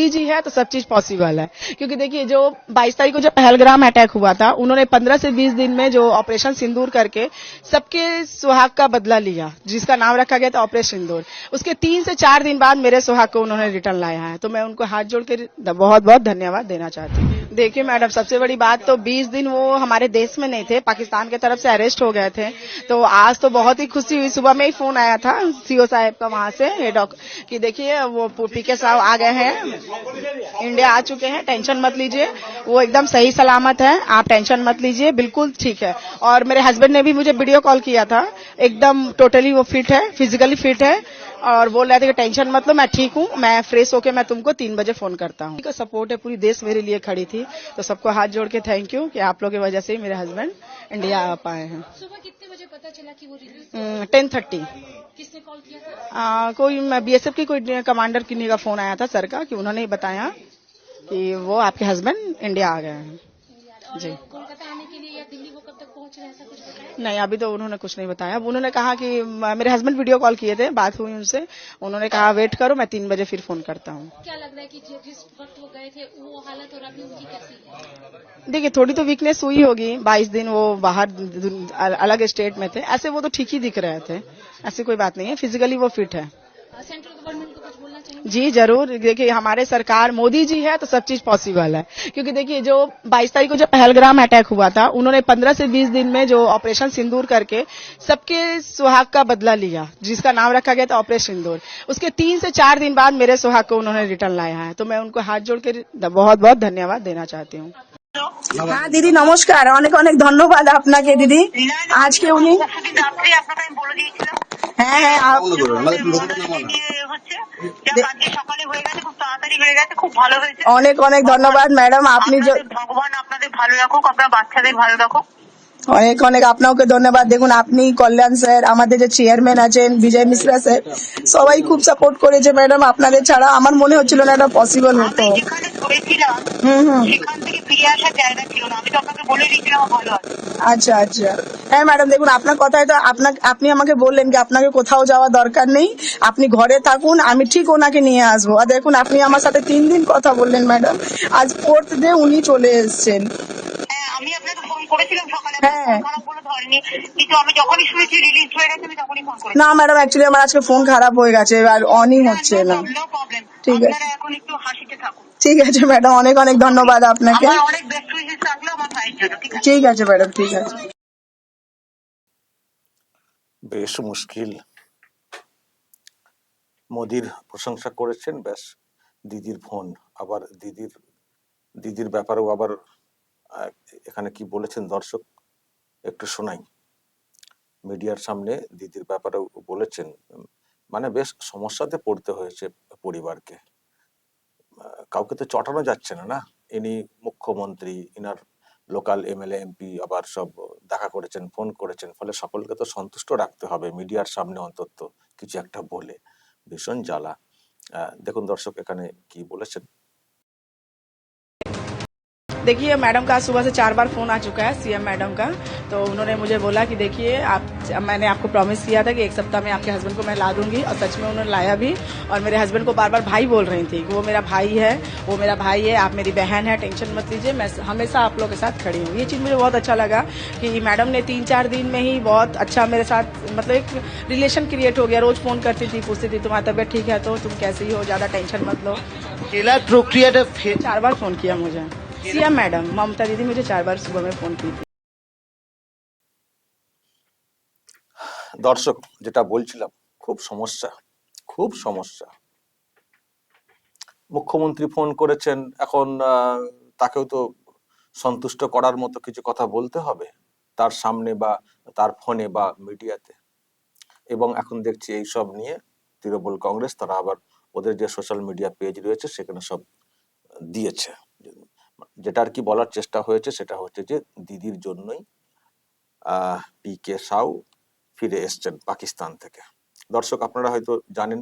जी है तो सब चीज़ पॉसिबल है। क्योंकि देखिए, जो 22 तारीख को जो पहलग्राम अटैक हुआ था, उन्होंने 15 से 20 दिन में जो ऑपरेशन सिंदूर करके सबके सुहाग का बदला लिया, जिसका नाम रखा गया था ऑपरेशन सिंदूर। उसके तीन से चार दिन बाद मेरे सुहाग को उन्होंने रिटर्न लाया है। तो मैं उनको हाथ जोड़ के बहुत बहुत धन्यवाद देना चाहती हूँ। देखिए मैडम, सबसे बड़ी बात तो 20 दिन वो हमारे देश में नहीं थे, पाकिस्तान की तरफ़ से अरेस्ट हो गए थे। तो आज तो बहुत ही खुशी हुई, सुबह में ही फ़ोन आया था सीओ साहब का वहाँ से कि देखिए वो पीके साहब आ गए हैं। इंडिया आ चुके हैं टेंशन मत लीजिए। वो एकदम सही सलामत है, आप टेंशन मत लीजिए, बिल्कुल ठीक है। और मेरे हस्बैंड ने भी मुझे वीडियो कॉल किया था, एकदम टोटली वो फिट है फिजिकली फिट है। और बोल रहे थे कि टेंशन मत लो मैं ठीक हूँ मैं फ्रेश होके मैं तुमको तीन बजे फ़ोन करता हूँ। सपोर्ट है पूरी देश मेरे लिए खड़ी थी तो सबको हाथ जोड़ के थैंक यू कि आप लोग की वजह से ही मेरे हस्बैंड इंडिया आ पाए हैं। सुबह कितने बजे पता चला कि वो टेन थर्टी किसने कॉल किया था? कोई बीएसएफ की कोई कमांडर किन्नी का फ़ोन आया था सर का कि उन्होंने बताया कि वो आपके हस्बैंड इंडिया आ गए हैं। जी। कोलकाता आने के लिए या दिल्ली वो कब तक पहुँच रहे हैं ऐसा कुछ बताया नहीं अभी तो उन्होंने कुछ नहीं बताया। अब उन्होंने कहा कि मेरे हस्बैंड वीडियो कॉल किए थे बात हुई उनसे। उन्होंने कहा वेट करो मैं तीन बजे फिर फ़ोन करता हूँ। क्या लग रहा है कि जिस वक्त वो गए थे वो हालत और अभी उनकी कैसी है? देखिए थोड़ी तो वीकनेस हुई होगी। बाईस दिन वो बाहर अलग स्टेट में थे। ऐसे वो तो ठीक ही दिख रहे थे। ऐसी कोई बात नहीं है। फिजिकली वो फिट है। जी जरूर देखिए हमारे सरकार मोदी जी है तो सब चीज पॉसिबल है क्योंकि देखिए जो 22 तारीख को जो पहलग्राम अटैक हुआ था उन्होंने 15 से 20 दिन में जो ऑपरेशन सिंदूर करके सबके सुहाग का बदला लिया जिसका नाम रखा गया था ऑपरेशन सिंदूर उसके तीन से चार दिन बाद मेरे सुहाग को उन्होंने रिटर्न लाया है तो मैं उनको हाथ जोड़ के बहुत बहुत धन्यवाद देना चाहती हूँ হ্যাঁ দিদি নমস্কার অনেক অনেক ধন্যবাদ আপনাকে দিদি আজকে উনি হ্যাঁ হ্যাঁ আপ- নিয়ে হচ্ছে যাক, আজকে সকালে হয়ে গেছে খুব তাড়াতাড়ি হয়ে গেছে খুব ভালো হয়েছে। অনেক অনেক ধন্যবাদ ম্যাডাম। আপনি যে- ভগবান আপনাদের ভালো রাখুক আপনার বাচ্চাদের ভালো রাখুক। অনেক অনেক আপনাকে ধন্যবাদ। দেখুন আপনি কল্যাণ স্যার আমাদের যে চেয়ারম্যান আছেন বিজয় মিশ্রা স্যার সবাই খুব সাপোর্ট করেছে ম্যাডাম আপনাদের ছাড়া আমার মনে হচ্ছিল না এটা পসিবল হতো। আপনাকে আচ্ছা আচ্ছা। হ্যাঁ ম্যাডাম দেখুন আপনার কথায় তো আপনার আপনি আমাকে বললেন যে আপনাকে কোথাও যাওয়া দরকার নেই। আপনি ঘরে থাকুন আমি ঠিক ওনাকে নিয়ে আসব। আর দেখুন আপনি আমার সাথে তিন দিন কথা বললেন ম্যাডাম আজ ফোর্থ ডে উনি চলে এসেছেন। না ম্যাডাম অ্যাকচুয়ালি আমার আজকে ফোন খারাপ হয়ে গেছে আর অনই হচ্ছে না। ঠিক আছে। আপনারা এখন একটু হাসিতে থাকুন। ঠিক আছে ম্যাডাম অনেক অনেক ধন্যবাদ আপনাকে। ঠিক আছে? ম্যাডাম ঠিক আছে। বেশ মুশকিল। মোদির প্রশংসা করেছেন ব্যাস দিদির ফোন আবার দিদির দিদির ব্যাপারেও আবার এখানে কি বলেছেন দর্শক? একটু শোনাই। মিডিয়ার সামনে দিদির ব্যাপারে বলেছেন মানে বেশ সমস্যাতে পড়তে হয়েছে পরিবারকে। কাউকে তো চটানো যাচ্ছে না না? ইনি মুখ্যমন্ত্রী, ইনার লোকাল এমএলএ, এমপি আবার সব দেখা করেছেন, ফোন করেছেন, ফলে সকলকে তো সন্তুষ্ট রাখতে হবে মিডিয়ার সামনে অন্তত, কিছু একটা বলে। ভীষণ জ্বালা। দেখুন দর্শক, এখানে কি বলেছেন? देखिए मैडम का सुबह से चार बार फ़ोन आ चुका है सीएम मैडम का। तो उन्होंने मुझे बोला कि देखिए आप मैंने आपको प्रॉमिस किया था कि एक सप्ताह में आपके हस्बैंड को मैं ला दूँगी और सच में उन्होंने लाया भी। और मेरे हस्बैंड को बार बार भाई बोल रही थी कि वो मेरा भाई है वो मेरा भाई है आप मेरी बहन है टेंशन मत लीजिए मैं हमेशा आप लोगों के साथ खड़ी हूँ। ये चीज़ मुझे बहुत अच्छा लगा कि मैडम ने तीन चार दिन में ही बहुत अच्छा मेरे साथ मतलब एक रिलेशन क्रिएट हो गया। रोज फ़ोन करती थी पूछती थी तुम्हारी तबियत ठीक है तो तुम कैसी हो ज़्यादा टेंशन मत लो। चार बार फ़ोन किया मुझे। सीएम मैडम ममता दीदी मुझे चार बार सुबह में फोन की थी দর্শক যেটা বলছিলাম খুব সমস্যা খুব সমস্যা মুখ্যমন্ত্রী ফোন করেছেন এখন আহ, তাকেও তো সন্তুষ্ট করার মতো কিছু কথা বলতে হবে তার সামনে বা তার ফোনে বা মিডিয়াতে এবং এখন দেখছি এই সব নিয়ে তৃণমূল কংগ্রেস তারা আবার ওদের যে সোশ্যাল মিডিয়া পেজ রয়েছে সেখানে সব দিয়েছে যেটা আর কি বলার চেষ্টা হয়েছে সেটা হচ্ছে যে দিদির জন্যই পি কে সাউ ফিরে এসছেন পাকিস্তান থেকে। দর্শক, আপনারা হয়তো জানেন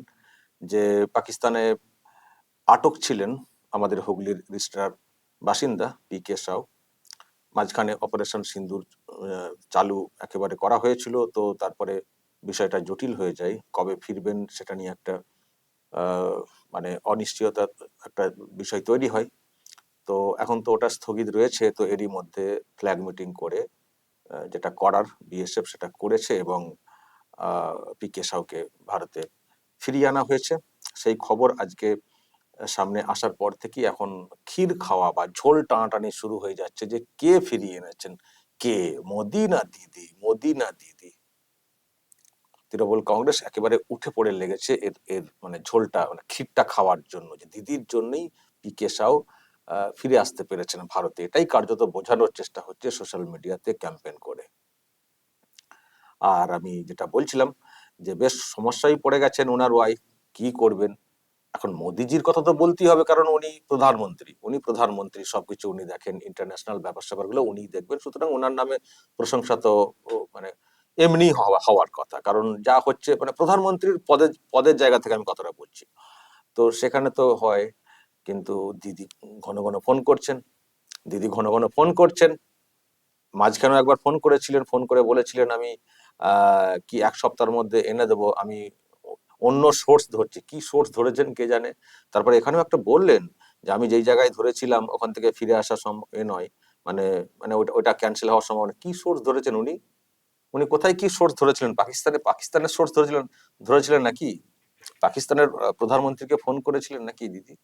যে পাকিস্তানে আটক ছিলেন আমাদের হুগলির রিস্টার বাসিন্দা পি কে সাউ মাঝখানে অপারেশন সিন্দুর চালু একেবারে করা হয়েছিল, তো তারপরে বিষয়টা জটিল হয়ে যায়। কবে ফিরবেন সেটা নিয়ে একটা মানে অনিশ্চয়তা একটা বিষয় তৈরি হয়। তো এখন তো ওটা স্থগিত রয়েছে, তো এরই মধ্যে ফ্ল্যাগ মিটিং করে যেটা করার বিএসএফ সেটা করেছে এবং পি কে সাউকে ভারতে ফিরিয়ে আনা হয়েছে। সেই খবর আজকে সামনে আসার পর থেকেই এখন ক্ষীর খাওয়া বা ঝোল টানাটানি শুরু হয়ে যাচ্ছে যে কে ফিরিয়ে এনেছেন? কে? মোদি না দিদি মোদি না দিদি। তৃণমূল কংগ্রেস একেবারে উঠে পড়ে লেগেছে এর এর মানে ঝোলটা মানে ক্ষীরটা খাওয়ার জন্য, যে দিদির জন্যই পি কে সাউ ফিরে আসতে পেরেছেন ভারতে। এটাই কার্যত বোঝানোর চেষ্টা হচ্ছে সোশ্যাল মিডিয়াতে ক্যাম্পেন করে। আর আমি যেটা বলছিলাম যে, বেশ সমস্যায় পড়ে গেছেন ওনার ওয়াইফ কি করবেন? এখন মোদিজির কথা তো বলতেই হবে, কারণ উনি প্রধানমন্ত্রী। উনি প্রধানমন্ত্রী, সবকিছু উনি দেখেন ইন্টারন্যাশনাল ব্যাপার স্যাপারগুলো উনি দেখবেন। সুতরাং ওনার নামে প্রশংসা তো মানে এমনি হওয়া, হওয়ার কথা। কারণ যা হচ্ছে মানে প্রধানমন্ত্রীর পদে, পদের জায়গা থেকে আমি কথাটা বলছি। তো সেখানে তো হয় কিন্তু দিদি ঘন ঘন ফোন করছেন। দিদি ঘন ঘন ফোন করছেন। মাঝখানেও একবার ফোন করেছিলেন ফোন করে বলেছিলেন আমি কি এক সপ্তাহের মধ্যে এনে দেবো, আমি অন্য সোর্স ধরছি। কি সোর্স ধরেছেন কে জানে? তারপরে এখানেও একটা বললেন যে আমি যেই জায়গায় ধরেছিলাম, ওখান থেকে ফিরে আসা সম্ভব নয়। মানে মানে ওটা ওটা ক্যান্সেল হওয়ার সম্ভাবনা কি সোর্স ধরেছেন উনি? উনি কোথায় কি সোর্স ধরেছিলেন? পাকিস্তানে, পাকিস্তানের সোর্স ধরেছিলেন ধরেছিলেন নাকি? পাকিস্তানের প্রধানমন্ত্রীকে ফোন করেছিলেন নাকি দিদি?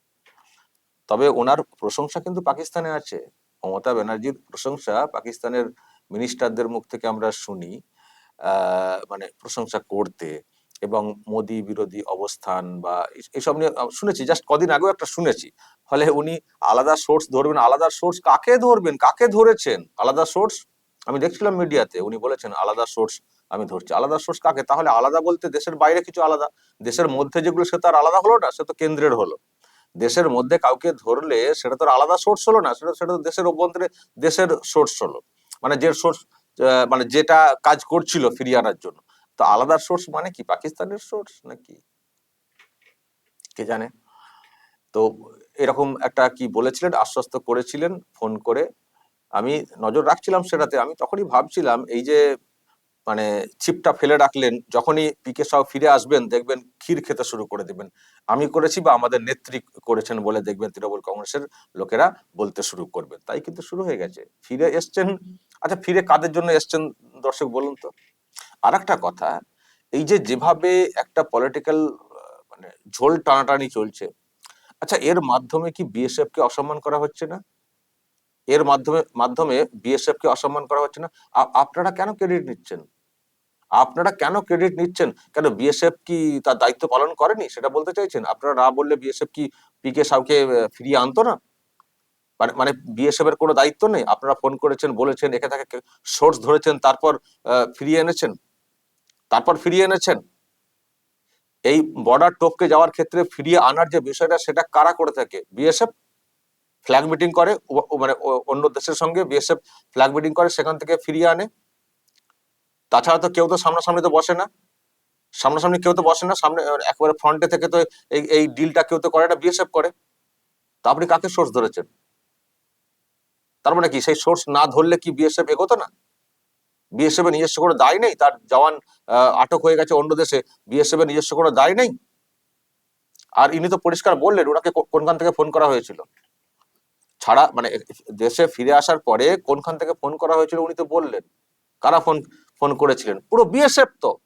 তবে ওনার প্রশংসা কিন্তু পাকিস্তানে আছে। মমতা ব্যানার্জির প্রশংসা পাকিস্তানের মিনিস্টারদের মুখ থেকে আমরা শুনি মানে প্রশংসা করতে এবং মোদি বিরোধী অবস্থান বা এসব নিয়ে শুনেছি। জাস্ট কদিন আগেও একটা শুনেছি। ফলে উনি আলাদা সোর্স ধরবেন, আলাদা সোর্স কাকে ধরবেন, কাকে ধরেছেন? আলাদা সোর্স আমি দেখছিলাম মিডিয়াতে উনি বলেছেন, আলাদা সোর্স আমি ধরছি। আলাদা সোর্স কাকে? তাহলে আলাদা বলতে দেশের বাইরে কিছু আলাদা, দেশের মধ্যে যেগুলো সে তো আর আলাদা হলো না, সে তো কেন্দ্রের হলো। দেশের মধ্যে কাউকে ধরলে সেটা তো আলাদা সোর্স হলো না, সেটা সেটা তো দেশের অভ্যন্তরে দেশের সোর্স হলো। মানে যে সোর্স মানে যেটা কাজ করছিল ফিরিয়ে আনার জন্য। তো আলাদা সোর্স মানে কি? পাকিস্তানের সোর্স নাকি? কে জানে? তো এরকম একটা কি বলেছিলেন, আশ্বস্ত করেছিলেন, ফোন করে। আমি নজর রাখছিলাম সেটাতে। আমি তখনই ভাবছিলাম, এই যে মানে চিপটা ফেলে রাখলেন, যখনই পিকে সাহ ফিরে আসবেন, দেখবেন ক্ষীর খেতে শুরু করে দেবেন। আমি করেছি বা আমাদের নেত্রী করেছেন বলে দেখবেন তৃণমূল কংগ্রেসের লোকেরা বলতে শুরু করবেন। তাই কিন্তু শুরু হয়ে গেছে। ফিরে এসছেন? আচ্ছা ফিরে কাদের জন্য এসছেন দর্শক বলুন তো? আর একটা কথা, এই যে যেভাবে একটা পলিটিক্যাল মানে ঝোল টানাটানি চলছে আচ্ছা এর মাধ্যমে কি বিএসএফ কে অসম্মান করা হচ্ছে না? এর মাধ্যমে মাধ্যমে বিএসএফ কে অসম্মান করা হচ্ছে না। আপনারা কেন ক্রেডিট নিচ্ছেন? আপনারা কেন ক্রেডিট নিচ্ছেন? কেন বিএসএফ কি তার দায়িত্ব পালন করেনি? সেটা বলতে চাইছেন? আপনারা না বললে বিএসএফ কি পিকে সাউকে ফিরিয়ে আনতো না? মানে মানে বিএসএফ এর কোনো দায়িত্ব নেই? আপনারা ফোন করেছেন, বলেছেন, একে তাকে সোর্স ধরেছেন, তারপর ফিরিয়ে এনেছেন? তারপর ফিরিয়ে এনেছেন? এই বর্ডার টপকে যাওয়ার ক্ষেত্রে ফিরিয়ে আনার যে বিষয়টা, সেটা কারা করে থাকে? বিএসএফ ফ্ল্যাগ মিটিং করে মানে অন্য দেশের সঙ্গে বিএসএফ ফ্ল্যাগ মিটিং করে, সেখান থেকে ফিরিয়ে আনে। তাছাড়া তো কেউ তো সামনাসামনি তো বসে না। সামনাসামনি কেউ তো বসে না, সামনে একবারে ফ্রন্টে থেকে তো এই এই ডিলটা কেউ তো করে না বিএসএফ করে। তা আপনি কাকে সোর্স ধরেছেন? তার মানে কি, সেই সোর্স না ধরলে কি বিএসএফ এগোতো না? বিএসএফ এর নিজস্ব কোনো দায় নেই? তার জওয়ান আটক হয়ে গেছে অন্য দেশে বিএসএফ এর নিজস্ব কোনো দায় নেই? আর ইনি তো পরিষ্কার বললেন, ওনাকে কোনখান থেকে ফোন করা হয়েছিল? ছাড়া মানে দেশে ফিরে আসার পরে কোনখান থেকে ফোন করা হয়েছিল উনি তো বললেন। কারা ফোন ফোন করেছিলেন? পুরো বিএসএফ তো।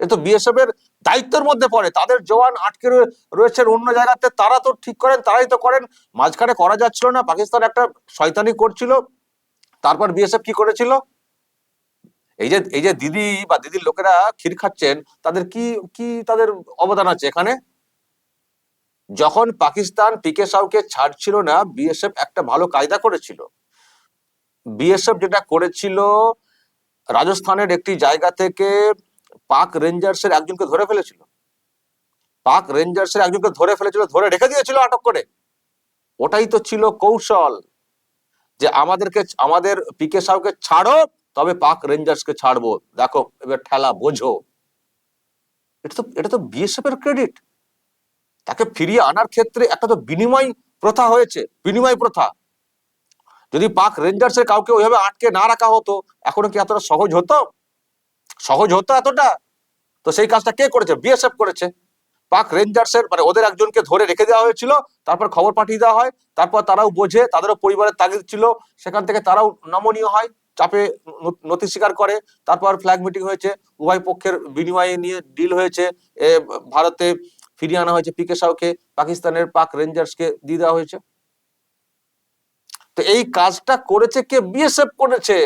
এ তো বিএসএফ এর দায়িত্বের মধ্যে পড়ে। তাদের জওয়ান আটকে রয়ে- রয়েছেন অন্য জায়গাতে। তারা তো ঠিক করেন, তারাই তো করেন। মাঝখানে করা যাচ্ছিল না, পাকিস্তান একটা শয়তানি করছিল। তারপর বিএসএফ কি করেছিল? এই যে এই যে দিদি বা দিদির লোকেরা ক্ষীর খাচ্ছেন, তাদের কি কি তাদের অবদান আছে এখানে? যখন পাকিস্তান পিকে সাউকে ছাড়ছিল না, বিএসএফ একটা ভালো কায়দা করেছিল। বিএসএফ যেটা করেছিল, রাজস্থানের একটি জায়গা থেকে পাক রেঞ্জার্স এর একজনকে ধরে ফেলেছিল। পাক রেঞ্জার্স এর একজনকে ধরে ফেলেছিল, ধরে রেখে দিয়েছিল আটক করে। ওটাই তো ছিল কৌশল যে আমাদেরকে, আমাদের পিকে সাউকে ছাড়ো, তবে পাক রেঞ্জার্সকে ছাড়বো। দেখো, এবার ঠেলা বোঝো। এটা তো এটা তো বিএসএফ এর ক্রেডিট। তাকে ফিরিয়ে আনার ক্ষেত্রে একটা তো বিনিময় প্রথা হয়েছে, বিনিময় প্রথা। যদি পাক রেঞ্জার্সের কাউকে ওইভাবে আটকে না রাখা হতো, এখনও কি এতটা সহজ হতো? সহজ হতো এতটা? তো সেই কাজটা কে করেছে? বিএসএফ করেছে। পাক রেঞ্জার্সের মানে ওদের একজনকে ধরে রেখে দেওয়া হয়েছিল, তারপর খবর পাঠিয়ে দেওয়া হয়, তারপর তারাও বোঝে, তাদেরও পরিবারের তাগিদ ছিল, সেখান থেকে তারাও নমনীয় হয়, চাপে নথি স্বীকার করে, তারপর ফ্ল্যাগ মিটিং হয়েছে, উভয় পক্ষের বিনিময়ে নিয়ে ডিল হয়েছে ভারতে ফিরিয়ে আনা হয়েছে পিকে সাউকে পাকিস্তানের পাক রেঞ্জার্সকে দিয়ে দেওয়া হয়েছে। তো এই কাজটা করেছে কে? বিএসএফ করেছে।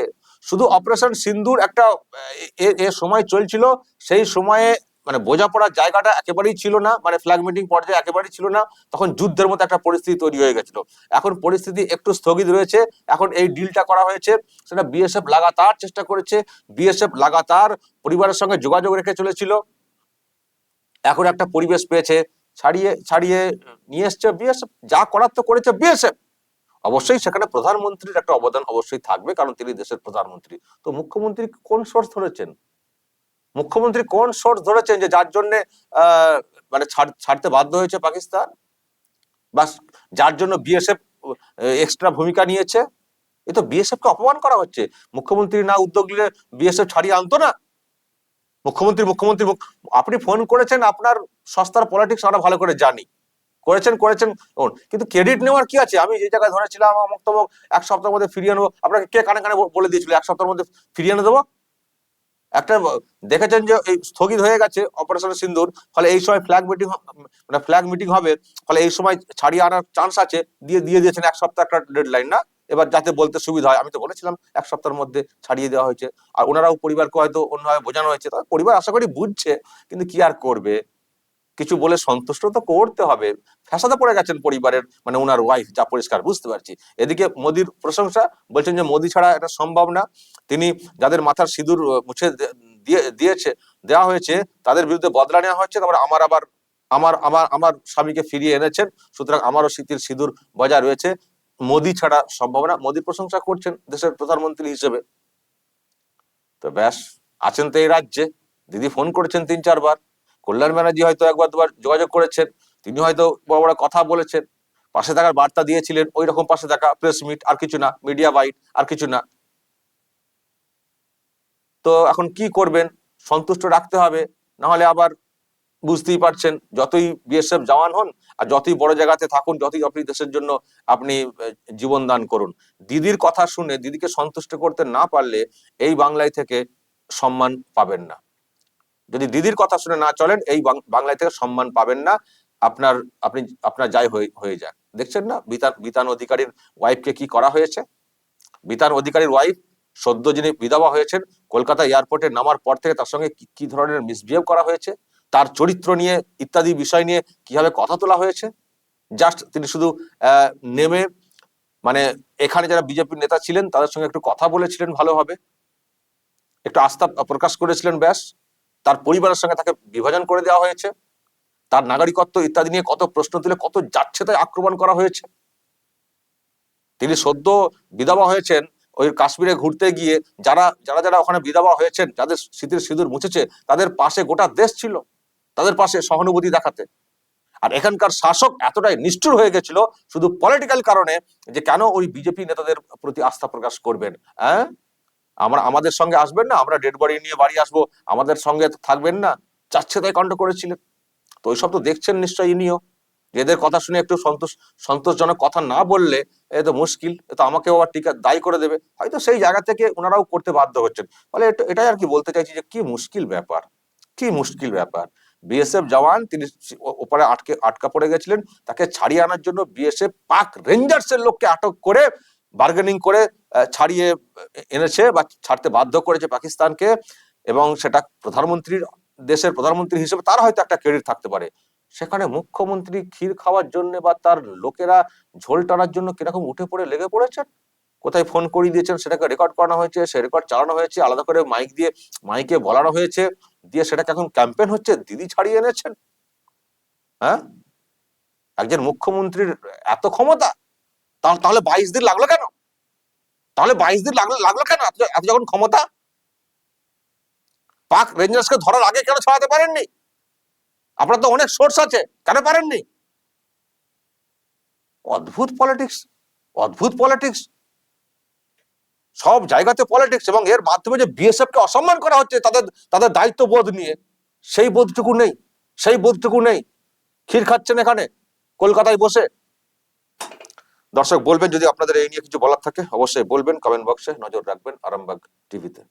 শুধু অপারেশন সিন্ধুর একটা, এ- সময় চলছিল, সেই সময়ে মানে বোঝাপড়ার জায়গাটা একেবারেই ছিল না মানে ফ্ল্যাগ মিটিং পর্যায়ে একেবারেই ছিল না, তখন যুদ্ধের মতো একটা পরিস্থিতি তৈরি হয়ে গেছিল। এখন পরিস্থিতি একটু স্থগিত রয়েছে, এখন এই ডিলটা করা হয়েছে, সেটা বিএসএফ লাগাতার চেষ্টা করেছে, বিএসএফ লাগাতার পরিবারের সঙ্গে যোগাযোগ রেখে চলেছিল এখন একটা পরিবেশ পেয়েছে, ছাড়িয়ে ছাড়িয়ে নিয়ে এসছে বিএসএফ যা করার তো করেছে বিএসএফ অবশ্যই সেখানে প্রধানমন্ত্রীর একটা অবদান অবশ্যই থাকবে, কারণ তিনি দেশের প্রধানমন্ত্রী। তো মুখ্যমন্ত্রী কোন সোর্স ধরেছেন? মুখ্যমন্ত্রী কোন সোর্স ধরেছেন যে যার জন্য মানে ছাড়- ছাড়তে বাধ্য হয়েছে পাকিস্তান? বা যার জন্য বিএসএফ এক্সট্রা ভূমিকা নিয়েছে? এ তো বিএসএফ কে অপমান করা হচ্ছে। মুখ্যমন্ত্রী না উদ্যোগ নিলে বিএসএফ ছাড়িয়ে আনতো না? মুখ্যমন্ত্রী মুখ্যমন্ত্রী আপনি ফোন করেছেন আপনার সস্তার পলিটিক্স আমরা ভালো করে জানি। করেছেন করেছেন। কিন্তু ক্রেডিট নেওয়ার কি আছে? আমি যে জায়গায় ধরেছিলাম আমার বক্তব্য এক সপ্তাহের মধ্যে ফিরিয়ে নেব, আপনাকে কে কানে কানে বলে দিয়েছিল, এক সপ্তাহের মধ্যে ফিরিয়ে এনে দেবো? একটা দেখেছেন যে এই স্থগিত হয়ে গেছে অপারেশন সিন্দুর, ফলে এই সময় ফ্ল্যাগ মিটিং মানে ফ্ল্যাগ মিটিং হবে, ফলে এই সময় ছাড়িয়ে আনার চান্স আছে, দিয়ে দিয়ে দিয়েছেন এক সপ্তাহ একটা ডেডলাইন না? এবার যাতে বলতে সুবিধা হয়, আমি তো বলেছিলাম এক সপ্তাহের মধ্যে ছাড়িয়ে দেওয়া হয়েছে। আর ওনারাও পরিবারকে হয়তো অন্যভাবে বোঝানো হয়েছে। তবে পরিবার আশা করি বুঝছে, কিন্তু কি আর করবে? কিছু বলে সন্তুষ্ট তো করতে হবে। ফ্যাসাদে পড়ে গেছেন পরিবারের মানে ওনার ওয়াইফ যা পরিষ্কার বুঝতে পারছি। এদিকে মোদির প্রশংসা, বলছেন যে মোদি ছাড়া এটা সম্ভব না। তিনি যাদের মাথার সিঁদুর মুছে দিয়ে, দিয়েছে, দেওয়া হয়েছে, তাদের বিরুদ্ধে বদলা নেওয়া হচ্ছে তারপর আমার আবার, আমার আমার আমার স্বামীকে ফিরিয়ে এনেছেন। সুতরাং আমারও স্মৃতির সিঁদুর বজায় রয়েছে। মোদি ছাড়া সম্ভব না। মোদির প্রশংসা করছেন দেশের প্রধানমন্ত্রী হিসেবে। তো ব্যাস, আছেন তো এই রাজ্যে। দিদি ফোন করেছেন তিন চারবার কল্যাণ ব্যানার্জি হয়তো একবার দুবার যোগাযোগ করেছেন। তিনি হয়তো বড় বড় কথা বলেছেন। পাশে থাকার বার্তা দিয়েছিলেন। ওই রকম পাশে থাকা প্রেস মিট আর কিছু না। মিডিয়া বাইট আর কিছু না। তো এখন কি করবেন? সন্তুষ্ট রাখতে হবে। না হলে আবার বুঝতেই পারছেন, যতই বিএসএফ জওয়ান হন আর যতই বড় জায়গাতে থাকুন, যতই আপনি দেশের জন্য আপনি জীবন দান করুন, দিদির কথা শুনে দিদিকে সন্তুষ্ট করতে না পারলে এই বাংলায় থেকে সম্মান পাবেন না। যদি দিদির কথা শুনে না চলেন, এই বাংলায় থেকে সম্মান পাবেন না, আপনার, আপনি, আপনার যাই হয়ে যান দেখছেন না? বিতান বিতান অধিকারীর ওয়াইফকে কি করা হয়েছে? বিতান অধিকারীর ওয়াইফ সদ্য যিনি বিধবা হয়েছেন, কলকাতা এয়ারপোর্টে নামার পর থেকে তার সঙ্গে কি ধরনের মিসবিহেভ করা হয়েছে? তার চরিত্র নিয়ে ইত্যাদি বিষয় নিয়ে কীভাবে কথা তোলা হয়েছে? জাস্ট তিনি শুধু নেমে মানে এখানে যারা বিজেপির নেতা ছিলেন, তাদের সঙ্গে একটু কথা বলেছিলেন ভালোভাবে। একটু আস্থা প্রকাশ করেছিলেন, ব্যাস। তার পরিবারের সঙ্গে তাকে বিভাজন করে দেওয়া হয়েছে। তার নাগরিকত্ব ইত্যাদি নিয়ে কত প্রশ্ন তুলে, কত যাচ্ছে তাই আক্রমণ করা হয়েছে। তিনি সদ্য বিধবা হয়েছেন, ওই কাশ্মীরে ঘুরতে গিয়ে যারা যারা যারা ওখানে বিধবা হয়েছেন, যাদের স্মৃতির সিঁদুর মুছেছে, তাদের পাশে গোটা দেশ ছিল। তাদের পাশে সহানুভূতি দেখাতে। আর এখানকার শাসক এতটাই নিষ্ঠুর হয়ে গেছিল, শুধু পলিটিক্যাল কারণে, যে কেন ওই বিজেপি নেতাদের প্রতি আস্থা প্রকাশ করবেন হ্যাঁ আমরা, আমাদের সঙ্গে আসবেন না, আমরা ডেড বডি নিয়ে বাড়ি আসব, আমাদের সঙ্গে থাকবেন না চাচ্ছে তাই কণ্ঠ করেছিলেন। তো ওইসব তো দেখছেন নিশ্চয়ই ইনিও। এদের কথা শুনে একটু সন্তোষ, সন্তোষজনক কথা না বললে, এ তো মুশকিল, এ তো আমাকেও আবার টিকা, দায়ী করে দেবে। হয়তো সেই জায়গা থেকে ওনারাও করতে বাধ্য হচ্ছেন। ফলে এটাই আর কি বলতে চাইছি যে, কি মুশকিল ব্যাপার, কি মুশকিল ব্যাপার। বিএসএফ জওয়ান, তিনি ওপারে আটকে, আটকা পড়ে গেছিলেন। তাকে ছাড়িয়ে আনার জন্য বিএসএফ পাক রেঞ্জার্সের লোককে আটক করে বার্গেনিং করে ছাড়িয়ে এনেছে বা ছাড়তে বাধ্য করেছে পাকিস্তানকে এবং সেটা প্রধানমন্ত্রীর দেশের প্রধানমন্ত্রী হিসেবে তার হয়তো একটা ক্রেডিট থাকতে পারে। সেখানে মুখ্যমন্ত্রী ক্ষীর খাওয়ার জন্য বা তার লোকেরা ঝোল টানার জন্য কীরকম উঠে পড়ে, লেগে পড়েছেন? কোথায় ফোন করিয়ে দিয়েছেন সেটাকে রেকর্ড করানো হয়েছে, সে রেকর্ড চালানো হয়েছে, আলাদা করে মাইক দিয়ে মাইকে বলানো হয়েছে। দিয়ে সেটাকে এখন ক্যাম্পেন হচ্ছে, দিদি ছাড়িয়ে এনেছেন। হ্যাঁ? একজন মুখ্যমন্ত্রীর এত ক্ষমতা তাহলে বাইশ দিন লাগল কেন? তাহলে বাইশ দিন লাগল লাগল কেন? এত যখন ক্ষমতা, পাক রেঞ্জার্সকে ধরার আগে কেন ছড়াতে পারেননি? আপনার তো অনেক সোর্স আছে, কেন পারেননি? অদ্ভুত পলিটিক্স অদ্ভুত পলিটিক্স সব জায়গাতে পলিটিক্স এবং এর মাধ্যমে যে বিএসএফকে অসম্মান করা হচ্ছে, তাদের তাদের দায়িত্ব বোধ নিয়ে, সেই বোধটুকু নেই, সেই বোধটুকু নেই। ক্ষীর খাচ্ছেন এখানে, কলকাতায় বসে। দর্শক, বলবেন যদি আপনাদের এই নিয়ে কিছু বলার থাকে, অবশ্যই বলবেন কমেন্ট বক্সে নজর রাখবেন আরামবাগ টিভিতে